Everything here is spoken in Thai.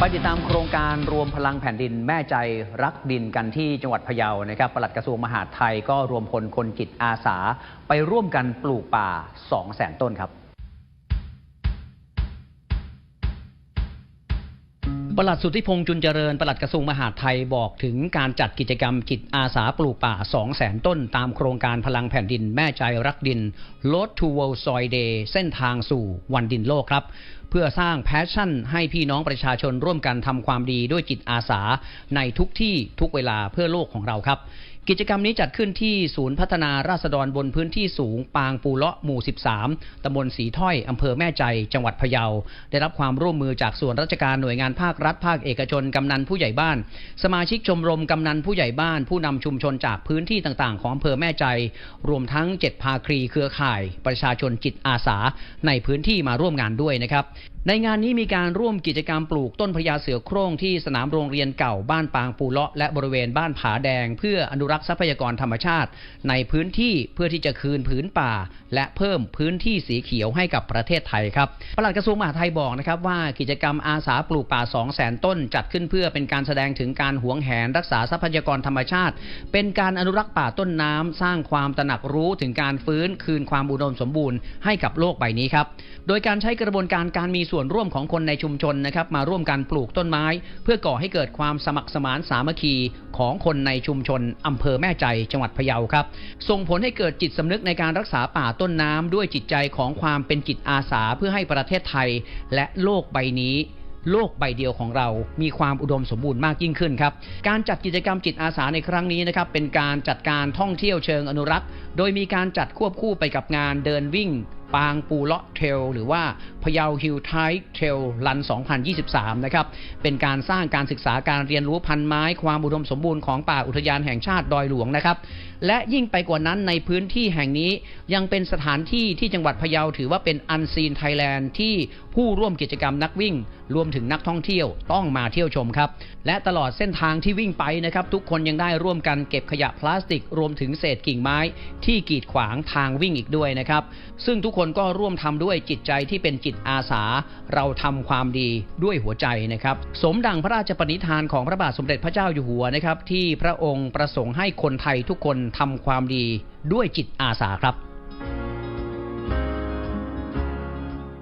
ไปติดตามโครงการรวมพลังแผ่นดินแม่ใจรักดินกันที่จังหวัดพะเยานะครับปลัดกระทรวงมหาดไทยก็รวมพลคนจิตอาสา ไปร่วมกันปลูกป่า 2 0 0แสนต้นครับ ปลัดสุทธิพงษ์จุนเจริญปลัดกระทรวงมหาดไทยบอกถึงการจัดกิจกรรมจิตอาสาปลูกป่า 2 0 0แสนต้นตามโครงการพลังแผ่นดินแม่ใจรักดิน Road to World Soil Day เส้นทางสู่วันดินโลกครับ เพื่อสร้างแพชชั่นให้พี่น้องประชาชนร่วมกันทำความดีด้วยจิตอาสาในทุกที่ทุกเวลาเพื่อโลกของเราครับ กิจกรรมนี้จัดขึ้นที่ศูนย์พัฒนาราษฎรบนพื้นที่สูง ปางปูเลาะหมู่ 13 ตำบลสีถ้อยอำเภอแม่ใจ จังหวัดพะเยา ได้รับความร่วมมือจากส่วนราชการหน่วยงานภาครัฐ ภาคเอกชน กำนันผู้ใหญ่บ้าน สมาชิกชมรมกำนันผู้ใหญ่บ้าน ผู้นำชุมชนจากพื้นที่ต่างๆ ของอำเภอแม่ใจ รวมทั้ง 7 ภาครีเครือข่าย ประชาชนจิตอาสา ในพื้นที่มาร่วมงานด้วยนะครับในงานนี้มีการร่วมกิจกรรมปลูกต้นพญาเสือโคร่งที่สนามโรงเรียนเก่าบ้านปางปูเลาะและบริเวณบ้านผาแดงเพื่ออนุรักษ์ทรัพยากรธรรมชาติ ในพื้นที่เพื่อที่จะคืนผืนป่า และเพิ่มพื้นที่สีเขียวให้กับประเทศไทยครับปลัดกระทรวงมหาดไทยบอกนะครับว่ากิจกรรมอาสาปลูกป่า 2 0 0แสนต้น จัดขึ้นเพื่อเป็นการแสดงถึงการหวงแหนรักษาทรัพยากรธรรมชาติ เป็นการอนุรักษ์ป่าต้นน้ำสร้างความตระหนักรู้ถึงการฟื้นคืนความอุดมสมบูรณ์ให้กับโลกใบนี้ครับโดยการใช้กระบวนการการมีส่วนร่วมของคนในชุมชนนะครับมาร่วมกันปลูกต้นไม้ เพื่อก่อให้เกิดความสมัครสมานสามัคคีของคนในชุมชนอำเภอแม่ใจจังหวัดพะเยาครับ ส่งผลให้เกิดจิตสำนึกในการรักษาป่าต้นน้ำด้วยจิตใจของความเป็นจิตอาสาเพื่อให้ประเทศไทยและโลกใบนี้โลกใบเดียวของเรา มีความอุดมสมบูรณ์มากยิ่งขึ้นครับ การจัดกิจกรรมจิตอาสาในครั้งนี้นะครับ เป็นการจัดการท่องเที่ยวเชิงอนุรักษ์ โดยมีการจัดควบคู่ไปกับงานเดินวิ่ง ปางปูเลาะเทรลหรือว่าพะเยาฮิลไทเทรลลัน 2023 นะครับ เป็นการสร้างการศึกษาการเรียนรู้พันไม้ ความอุดมสมบูรณ์ของป่าอุทยานแห่งชาติดอยหลวงนะครับ และยิ่งไปกว่านั้นในพื้นที่แห่งนี้ยังเป็นสถานที่ที่จังหวัดพะเยาถือว่าเป็นอันซีนไทยแลนด์ที่ผู้ร่วมกิจกรรมนักวิ่ง รวมถึงนักท่องเที่ยวต้องมาเที่ยวชมครับ และตลอดเส้นทางที่วิ่งไปนะครับ ทุกคนยังได้ร่วมกันเก็บขยะพลาสติก รวมถึงเศษกิ่งไม้ ที่กีดขวางทางวิ่งอีกด้วยนะครับ ซึ่งทุกคนก็ร่วมทำด้วยจิตใจที่เป็นจิตอาสา เราทำความดีด้วยหัวใจนะครับ สมดังพระราชปณิธานของพระบาทสมเด็จพระเจ้าอยู่หัวนะครับ ที่พระองค์ประสงค์ให้คนไทยทุกคนทำความดีด้วยจิตอาสาครับ